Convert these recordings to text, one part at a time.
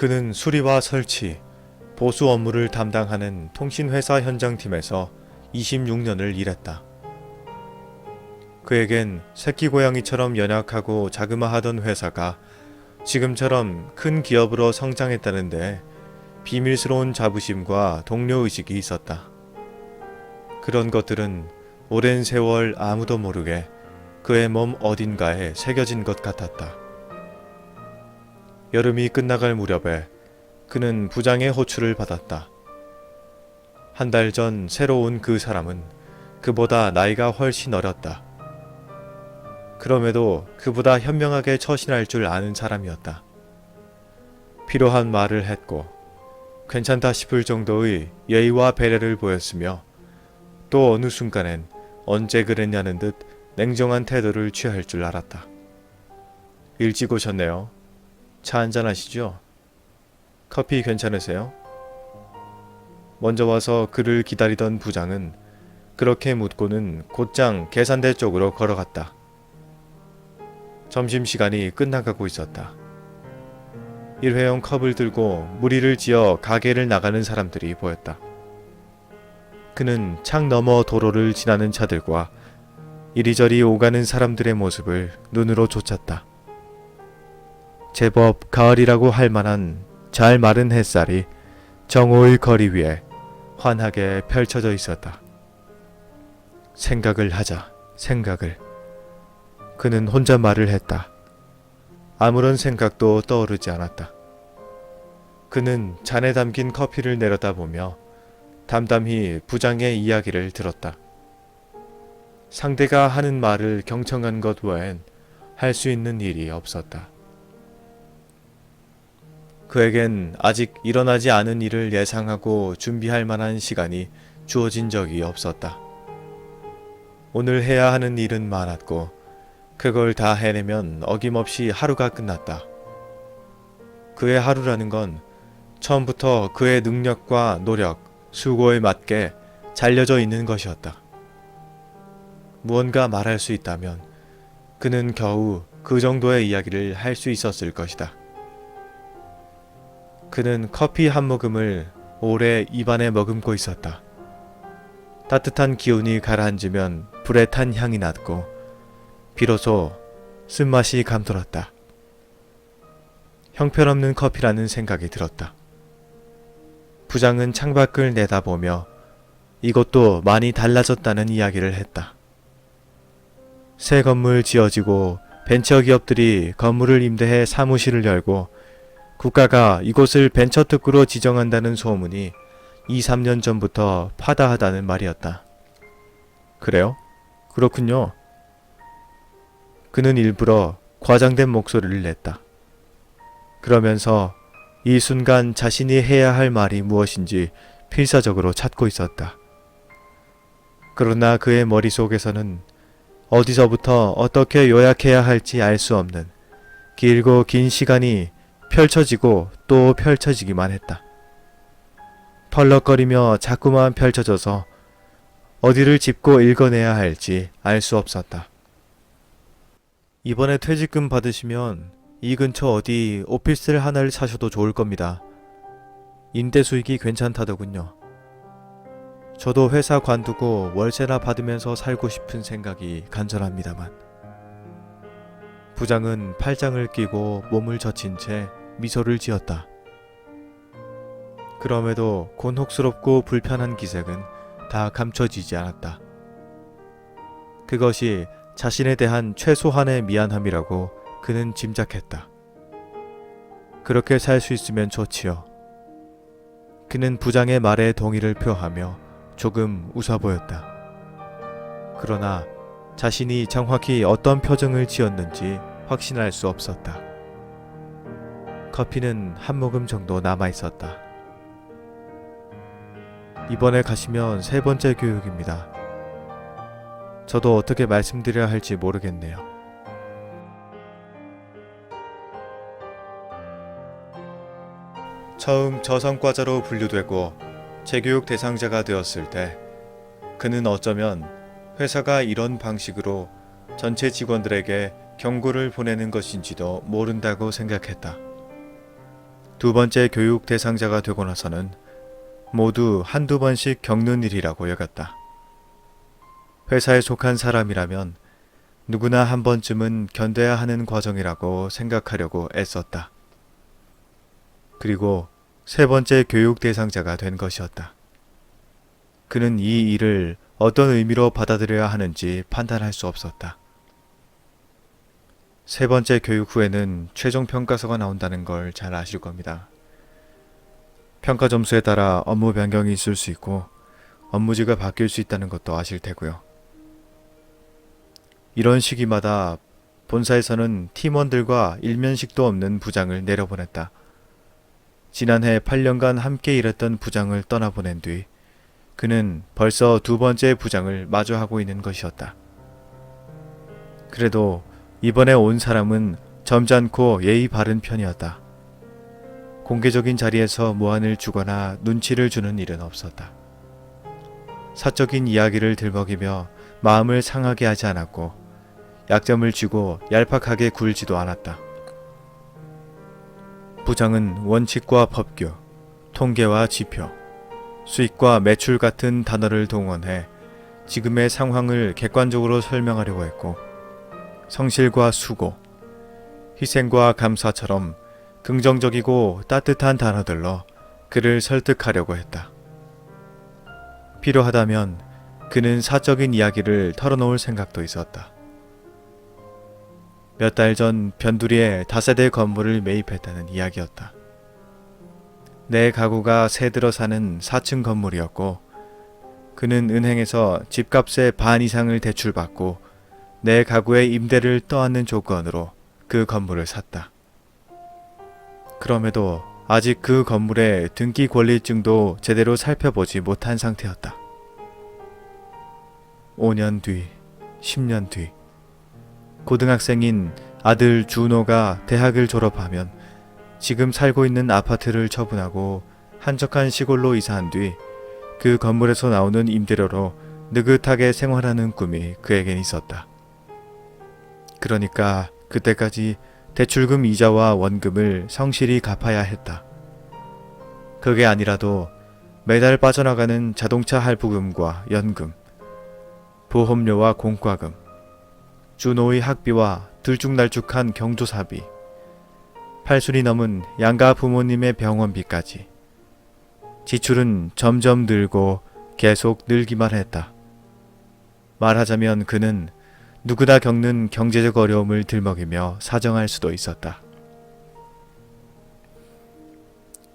그는 수리와 설치, 보수 업무를 담당하는 통신회사 현장팀에서 26년을 일했다. 그에겐 새끼 고양이처럼 연약하고 자그마하던 회사가 지금처럼 큰 기업으로 성장했다는데 비밀스러운 자부심과 동료의식이 있었다. 그런 것들은 오랜 세월 아무도 모르게 그의 몸 어딘가에 새겨진 것 같았다. 여름이 끝나갈 무렵에 그는 부장의 호출을 받았다. 한 달 전 새로 온그 사람은 그보다 나이가 훨씬 어렸다. 그럼에도 그보다 현명하게 처신할 줄 아는 사람이었다. 필요한 말을 했고 괜찮다 싶을 정도의 예의와 배려를 보였으며 또 어느 순간엔 언제 그랬냐는 듯 냉정한 태도를 취할 줄 알았다. 일찍 오셨네요. 차 한잔 하시죠? 커피 괜찮으세요? 먼저 와서 그를 기다리던 부장은 그렇게 묻고는 곧장 계산대 쪽으로 걸어갔다. 점심시간이 끝나가고 있었다. 일회용 컵을 들고 무리를 지어 가게를 나가는 사람들이 보였다. 그는 창 너머 도로를 지나는 차들과 이리저리 오가는 사람들의 모습을 눈으로 쫓았다. 제법 가을이라고 할 만한 잘 마른 햇살이 정오의 거리 위에 환하게 펼쳐져 있었다. 생각을 하자, 생각을. 그는 혼자 말을 했다. 아무런 생각도 떠오르지 않았다. 그는 잔에 담긴 커피를 내려다보며 담담히 부장의 이야기를 들었다. 상대가 하는 말을 경청한 것 외엔 할 수 있는 일이 없었다. 그에겐 아직 일어나지 않은 일을 예상하고 준비할 만한 시간이 주어진 적이 없었다. 오늘 해야 하는 일은 많았고, 그걸 다 해내면 어김없이 하루가 끝났다. 그의 하루라는 건 처음부터 그의 능력과 노력, 수고에 맞게 잘려져 있는 것이었다. 무언가 말할 수 있다면 그는 겨우 그 정도의 이야기를 할 수 있었을 것이다. 그는 커피 한 모금을 오래 입안에 머금고 있었다. 따뜻한 기운이 가라앉으면 불에 탄 향이 났고 비로소 쓴맛이 감돌았다. 형편없는 커피라는 생각이 들었다. 부장은 창밖을 내다보며 이것도 많이 달라졌다는 이야기를 했다. 새 건물 지어지고 벤처 기업들이 건물을 임대해 사무실을 열고 국가가 이곳을 벤처특구로 지정한다는 소문이 2, 3년 전부터 파다하다는 말이었다. 그래요? 그렇군요. 그는 일부러 과장된 목소리를 냈다. 그러면서 이 순간 자신이 해야 할 말이 무엇인지 필사적으로 찾고 있었다. 그러나 그의 머릿속에서는 어디서부터 어떻게 요약해야 할지 알 수 없는 길고 긴 시간이 펼쳐지고 또 펼쳐지기만 했다. 펄럭거리며 자꾸만 펼쳐져서 어디를 짚고 읽어내야 할지 알 수 없었다. 이번에 퇴직금 받으시면 이 근처 어디 오피스텔 하나를 사셔도 좋을 겁니다. 임대 수익이 괜찮다더군요. 저도 회사 관두고 월세나 받으면서 살고 싶은 생각이 간절합니다만. 부장은 팔짱을 끼고 몸을 젖힌 채 미소를 지었다. 그럼에도 곤혹스럽고 불편한 기색은 다 감춰지지 않았다. 그것이 자신에 대한 최소한의 미안함이라고 그는 짐작했다. 그렇게 살 수 있으면 좋지요. 그는 부장의 말에 동의를 표하며 조금 웃어 보였다. 그러나 자신이 정확히 어떤 표정을 지었는지 확신할 수 없었다. 커피는 한 모금 정도 남아 있었다. 이번에 가시면 세 번째 교육입니다. 저도 어떻게 말씀드려야 할지 모르겠네요. 처음 저성과자로 분류되고 재교육 대상자가 되었을 때 그는 어쩌면 회사가 이런 방식으로 전체 직원들에게 경고를 보내는 것인지도 모른다고 생각했다. 두 번째 교육 대상자가 되고 나서는 모두 한두 번씩 겪는 일이라고 여겼다. 회사에 속한 사람이라면 누구나 한 번쯤은 견뎌야 하는 과정이라고 생각하려고 애썼다. 그리고 세 번째 교육 대상자가 된 것이었다. 그는 이 일을 어떤 의미로 받아들여야 하는지 판단할 수 없었다. 세 번째 교육 후에는 최종 평가서가 나온다는 걸 잘 아실 겁니다. 평가 점수에 따라 업무 변경이 있을 수 있고 업무지가 바뀔 수 있다는 것도 아실 테고요. 이런 시기마다 본사에서는 팀원들과 일면식도 없는 부장을 내려보냈다. 지난해 8년간 함께 일했던 부장을 떠나보낸 뒤 그는 벌써 두 번째 부장을 마주하고 있는 것이었다. 그래도 이번에 온 사람은 점잖고 예의 바른 편이었다. 공개적인 자리에서 무안을 주거나 눈치를 주는 일은 없었다. 사적인 이야기를 들먹이며 마음을 상하게 하지 않았고 약점을 쥐고 얄팍하게 굴지도 않았다. 부장은 원칙과 법규, 통계와 지표, 수익과 매출 같은 단어를 동원해 지금의 상황을 객관적으로 설명하려고 했고 성실과 수고, 희생과 감사처럼 긍정적이고 따뜻한 단어들로 그를 설득하려고 했다. 필요하다면 그는 사적인 이야기를 털어놓을 생각도 있었다. 몇 달 전 변두리에 다세대 건물을 매입했다는 이야기였다. 내 가구가 새 들어 사는 4층 건물이었고 그는 은행에서 집값의 반 이상을 대출받고 내 가구의 임대를 떠안는 조건으로 그 건물을 샀다. 그럼에도 아직 그 건물의 등기 권리증도 제대로 살펴보지 못한 상태였다. 5년 뒤, 10년 뒤, 고등학생인 아들 준호가 대학을 졸업하면 지금 살고 있는 아파트를 처분하고 한적한 시골로 이사한 뒤 그 건물에서 나오는 임대료로 느긋하게 생활하는 꿈이 그에겐 있었다. 그러니까 그때까지 대출금 이자와 원금을 성실히 갚아야 했다. 그게 아니라도 매달 빠져나가는 자동차 할부금과 연금, 보험료와 공과금, 준호의 학비와 들쭉날쭉한 경조사비, 팔순이 넘은 양가 부모님의 병원비까지 지출은 점점 늘고 계속 늘기만 했다. 말하자면 그는 누구나 겪는 경제적 어려움을 들먹이며 사정할 수도 있었다.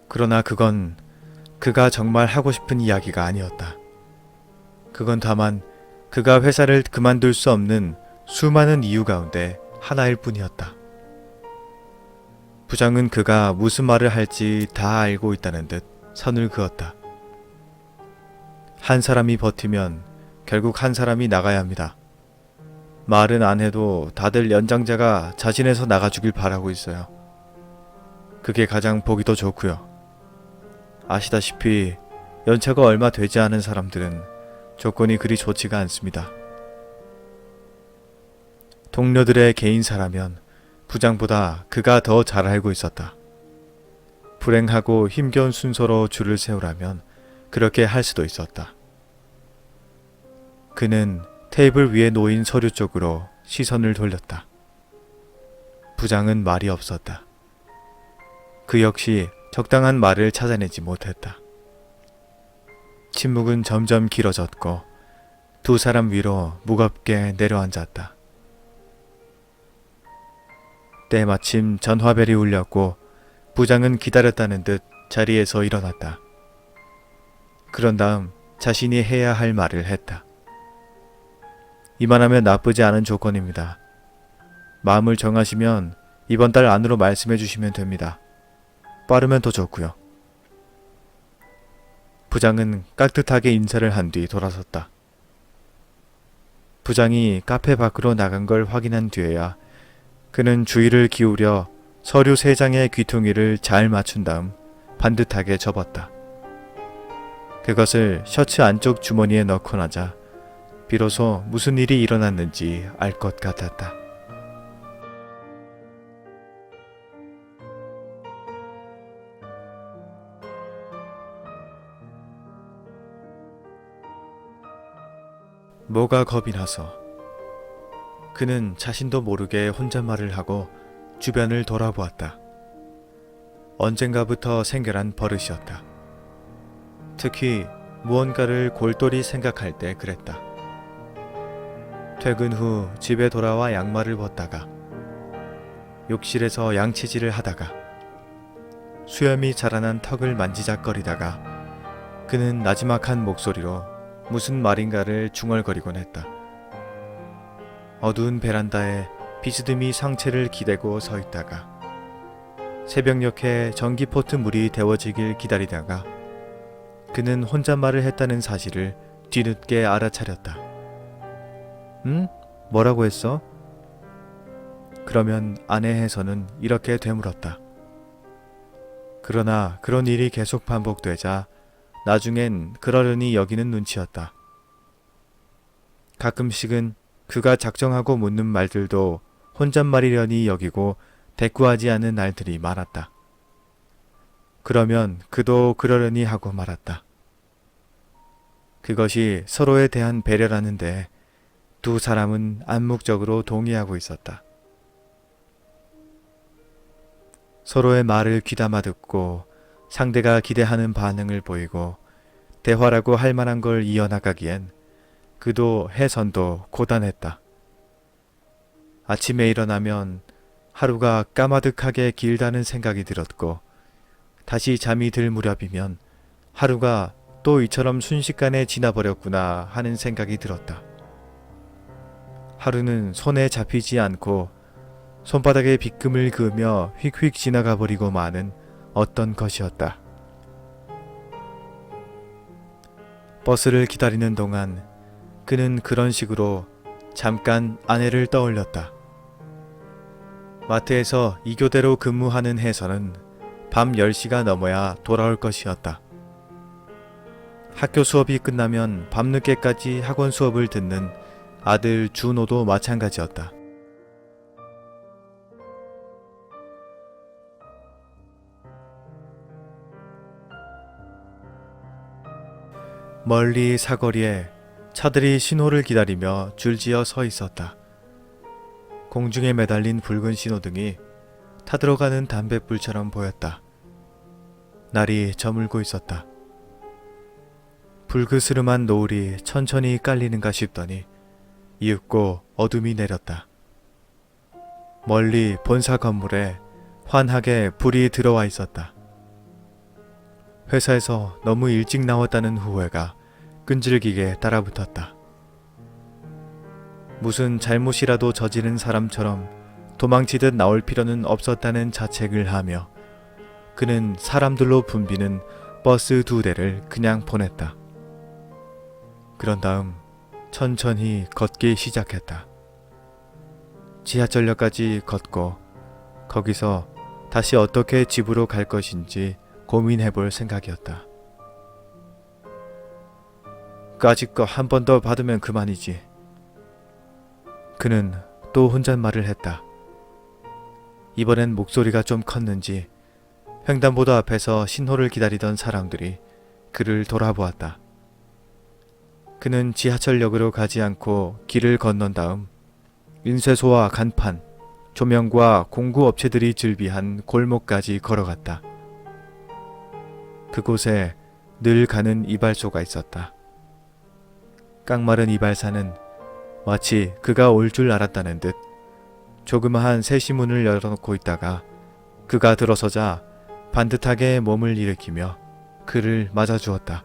그러나 그건 그가 정말 하고 싶은 이야기가 아니었다. 그건 다만 그가 회사를 그만둘 수 없는 수많은 이유 가운데 하나일 뿐이었다. 부장은 그가 무슨 말을 할지 다 알고 있다는 듯 선을 그었다. 한 사람이 버티면 결국 한 사람이 나가야 합니다. 말은 안 해도 다들 연장자가 자신에서 나가주길 바라고 있어요. 그게 가장 보기도 좋고요. 아시다시피 연차가 얼마 되지 않은 사람들은 조건이 그리 좋지가 않습니다. 동료들의 개인사라면 부장보다 그가 더 잘 알고 있었다. 불행하고 힘겨운 순서로 줄을 세우라면 그렇게 할 수도 있었다. 그는 테이블 위에 놓인 서류 쪽으로 시선을 돌렸다. 부장은 말이 없었다. 그 역시 적당한 말을 찾아내지 못했다. 침묵은 점점 길어졌고 두 사람 위로 무겁게 내려앉았다. 때마침 전화벨이 울렸고 부장은 기다렸다는 듯 자리에서 일어났다. 그런 다음 자신이 해야 할 말을 했다. 이만하면 나쁘지 않은 조건입니다. 마음을 정하시면 이번 달 안으로 말씀해 주시면 됩니다. 빠르면 더 좋고요. 부장은 깍듯하게 인사를 한 뒤 돌아섰다. 부장이 카페 밖으로 나간 걸 확인한 뒤에야 그는 주의를 기울여 서류 세 장의 귀퉁이를 잘 맞춘 다음 반듯하게 접었다. 그것을 셔츠 안쪽 주머니에 넣고 나자 비로소 무슨 일이 일어났는지 알 것 같았다. 뭐가 겁이 나서 그는 자신도 모르게 혼잣말을 하고 주변을 돌아보았다. 언젠가부터 생겨난 버릇이었다. 특히 무언가를 골똘히 생각할 때 그랬다. 퇴근 후 집에 돌아와 양말을 벗다가 욕실에서 양치질을 하다가 수염이 자라난 턱을 만지작거리다가 그는 나지막한 목소리로 무슨 말인가를 중얼거리곤 했다. 어두운 베란다에 비스듬히 상체를 기대고 서 있다가 새벽녘에 전기포트 물이 데워지길 기다리다가 그는 혼잣말을 했다는 사실을 뒤늦게 알아차렸다. 응? 뭐라고 했어? 그러면 아내에서는 이렇게 되물었다. 그러나 그런 일이 계속 반복되자 나중엔 그러려니 여기는 눈치였다. 가끔씩은 그가 작정하고 묻는 말들도 혼잣말이려니 여기고 대꾸하지 않는 날들이 많았다. 그러면 그도 그러려니 하고 말았다. 그것이 서로에 대한 배려라는데 두 사람은 암묵적으로 동의하고 있었다. 서로의 말을 귀담아 듣고 상대가 기대하는 반응을 보이고 대화라고 할 만한 걸 이어나가기엔 그도 해선도 고단했다. 아침에 일어나면 하루가 까마득하게 길다는 생각이 들었고 다시 잠이 들 무렵이면 하루가 또 이처럼 순식간에 지나버렸구나 하는 생각이 들었다. 하루는 손에 잡히지 않고 손바닥에 빗금을 그으며 휙휙 지나가 버리고 마는 어떤 것이었다. 버스를 기다리는 동안 그는 그런 식으로 잠깐 아내를 떠올렸다. 마트에서 이교대로 근무하는 해서는 밤 10시가 넘어야 돌아올 것이었다. 학교 수업이 끝나면 밤늦게까지 학원 수업을 듣는 아들 준호도 마찬가지였다. 멀리 사거리에 차들이 신호를 기다리며 줄지어 서 있었다. 공중에 매달린 붉은 신호등이 타들어가는 담뱃불처럼 보였다. 날이 저물고 있었다. 불그스름한 노을이 천천히 깔리는가 싶더니 이윽고 어둠이 내렸다. 멀리 본사 건물에 환하게 불이 들어와 있었다. 회사에서 너무 일찍 나왔다는 후회가 끈질기게 따라붙었다. 무슨 잘못이라도 저지른 사람처럼 도망치듯 나올 필요는 없었다는 자책을 하며 그는 사람들로 붐비는 버스 두 대를 그냥 보냈다. 그런 다음 천천히 걷기 시작했다. 지하철역까지 걷고 거기서 다시 어떻게 집으로 갈 것인지 고민해 볼 생각이었다. 까짓 거 한 번 더 받으면 그만이지. 그는 또 혼잣말을 했다. 이번엔 목소리가 좀 컸는지 횡단보도 앞에서 신호를 기다리던 사람들이 그를 돌아보았다. 그는 지하철역으로 가지 않고 길을 건넌 다음 인쇄소와 간판, 조명과 공구 업체들이 즐비한 골목까지 걸어갔다. 그곳에 늘 가는 이발소가 있었다. 깡마른 이발사는 마치 그가 올 줄 알았다는 듯 조그마한 세시문을 열어놓고 있다가 그가 들어서자 반듯하게 몸을 일으키며 그를 맞아주었다.